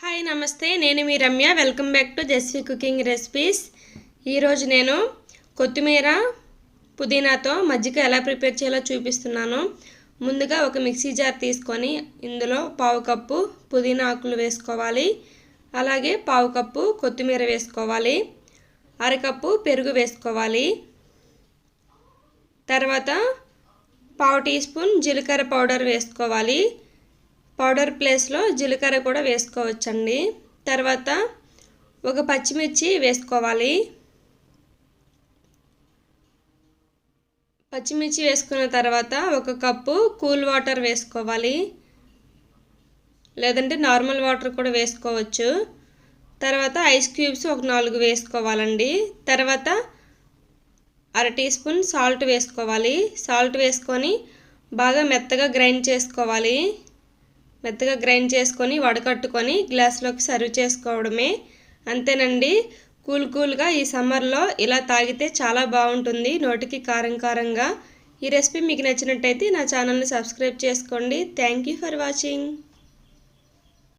Hi నమస్తే. నేను మీ Ramya. Welcome back to Jesvi cooking recipes. ఈరోజు నేను కొత్తిమీర పుదీనాతో మజ్జిగ ఎలా ప్రిపేర్ చేయాలో చూపిస్తున్నాను. ముందుగా ఒక మిక్సీ జార్ తీసుకొని ఇందులో పావు కప్పు పుదీనా ఆకులు వేసుకోవాలి. అలాగే పావు కప్పు కొత్తిమీర వేసుకోవాలి. అరకప్పు పెరుగు వేసుకోవాలి. తర్వాత పావు టీ స్పూన్ జీలకర్ర పౌడర్ వేసుకోవాలి. పౌడర్ ప్లేస్లో జీలకర్ర కూడా వేసుకోవచ్చండి. తర్వాత ఒక పచ్చిమిర్చి వేసుకోవాలి. పచ్చిమిర్చి వేసుకున్న తర్వాత ఒక కప్పు కూల్ వాటర్ వేసుకోవాలి. లేదంటే నార్మల్ వాటర్ కూడా వేసుకోవచ్చు. తర్వాత ఐస్ క్యూబ్స్ ఒక నాలుగు వేసుకోవాలండి. తర్వాత అర టీ స్పూన్ సాల్ట్ వేసుకోవాలి. సాల్ట్ వేసుకొని బాగా మెత్తగా గ్రైండ్ చేసుకోవాలి. మెత్తగా గ్రైండ్ చేసుకొని వడకట్టుకొని గ్లాస్లోకి సర్వ్ చేసుకోవడమే. అంతేనండి. కూల్ కూల్గా ఈ సమ్మర్లో ఇలా తాగితే చాలా బాగుంటుంది. నోటికి కారం కారంగా. ఈ రెసిపీ మీకు నచ్చినట్టయితే నా ఛానల్ని సబ్స్క్రైబ్ చేసుకోండి. Thank you for watching.